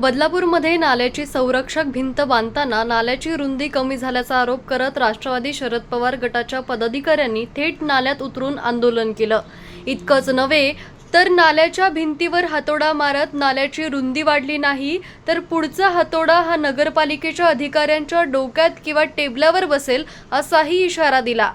बदलापूरमध्ये नाल्याची संरक्षक भिंत बांधताना नाल्याची रुंदी कमी झाल्याचा आरोप करत राष्ट्रवादी शरद पवार गटाच्या पदाधिकाऱ्यांनी थेट नाल्यात उतरून आंदोलन केलं. इतकंच नव्हे तर नाल्याच्या भिंतीवर हातोडा मारत नाल्याची रुंदी वाढली नाही तर पुढचा हातोडा हा नगरपालिकेच्या अधिकाऱ्यांच्या डोक्यात किंवा टेबलावर बसेल असाही इशारा दिला.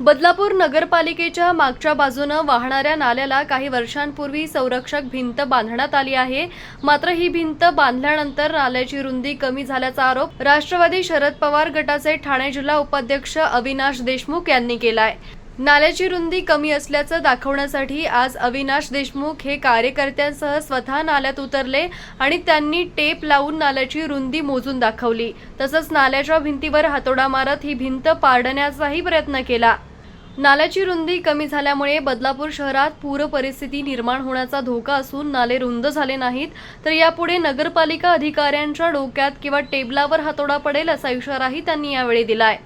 बदलापूर नगरपालिकेच्या मागच्या बाजूनं वाहणाऱ्या नाल्याला काही वर्षांपूर्वी संरक्षक भिंत बांधण्यात आली आहे. मात्र ही भिंत बांधल्यानंतर नाल्याची रुंदी कमी झाल्याचा आरोप राष्ट्रवादी शरद पवार गटाचे ठाणे जिल्हा उपाध्यक्ष अविनाश देशमुख यांनी केलाय. नाल्याची रुंदी कमी असल्याचं दाखवण्यासाठी आज अविनाश देशमुख हे कार्यकर्त्यांसह स्वतः नाल्यात उतरले आणि त्यांनी टेप लावून नाल्याची रुंदी मोजून दाखवली. तसंच नाल्याच्या भिंतीवर हातोडा मारत ही भिंत पाडण्याचाही प्रयत्न केला. नाल्याची रुंदी कमी झाल्यामुळे बदलापूर शहरात पूर परिस्थिती निर्माण होण्याचा धोका असून नाले रुंद झाले नाहीत तर यापुढे नगरपालिका अधिकाऱ्यांच्या डोक्यात किंवा टेबलावर हातोडा पडेल असा इशाराही त्यांनी यावेळी दिलाय.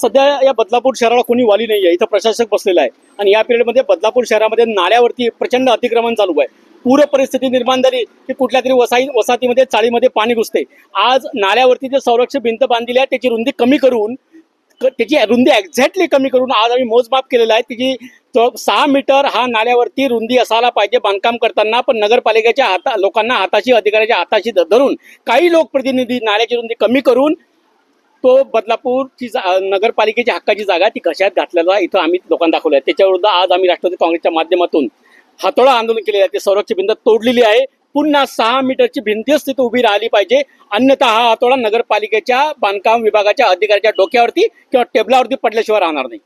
सध्या या बदलापूर शहराला कोणी वाली नाही आहे इथं प्रशासक बसलेला आहे. आणि या पिरियडमध्ये बदलापूर शहरामध्ये नाल्यावरती प्रचंड अतिक्रमण चालू आहे. पूर परिस्थिती निर्माण झाली की कुठल्या तरी वसाई वसाहतीमध्ये चाळीमध्ये पाणी घुसते. आज नाल्यावरती जे संरक्षक भिंत बांधलेली आहे त्याची रुंदी कमी करून त्याची रुंदी एक्झॅक्टली कमी करून आज आम्ही मोजमाप केलेलं आहे. त्याची तो सहा मीटर हा नाल्यावरती रुंदी असायला पाहिजे बांधकाम करताना पण नगरपालिकेच्या हाता लोकांना हाताशी अधिकाऱ्याच्या हाताशी धरून काही लोकप्रतिनिधी नाल्याची रुंदी कमी करून तो बदलापूरची नगरपालिकेच्या नगरपालिकेची हक्काची जागा ती कशात घातलेला इथं आम्ही लोकांना दाखवलं आहे त्याच्याविरुद्ध आज आम्ही राष्ट्रवादी काँग्रेसच्या माध्यमातून हातोडा आंदोलन केलेलं आहे. ते संरक्षण भिंत तोडलेली आहे. पुन्हा सहा मीटरची भिंतीच तिथे उभी राहिली पाहिजे. अन्यथा हा हातोडा नगरपालिकेच्या बांधकाम विभागाच्या अधिकाऱ्याच्या डोक्यावरती किंवा टेबलावरती पडल्याशिवाय राहणार नाही.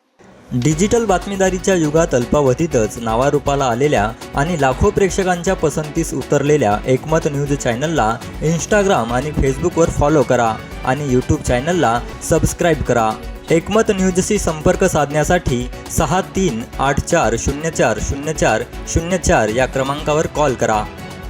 डिजिटल बातमीदारीच्या युगात अल्पावधीतच नावारूपाला आलेल्या आणि लाखो प्रेक्षकांच्या पसंतीस उतरलेल्या एकमत न्यूज चॅनलला इंस्टाग्राम आणि फेसबुकवर फॉलो करा आणि यूट्यूब चॅनलला सबस्क्राईब करा. एकमत न्यूजशी संपर्क साधण्यासाठी सहा तीन आठ चार शून्य चार शून्य चार शून्य चार या क्रमांकावर कॉल करा.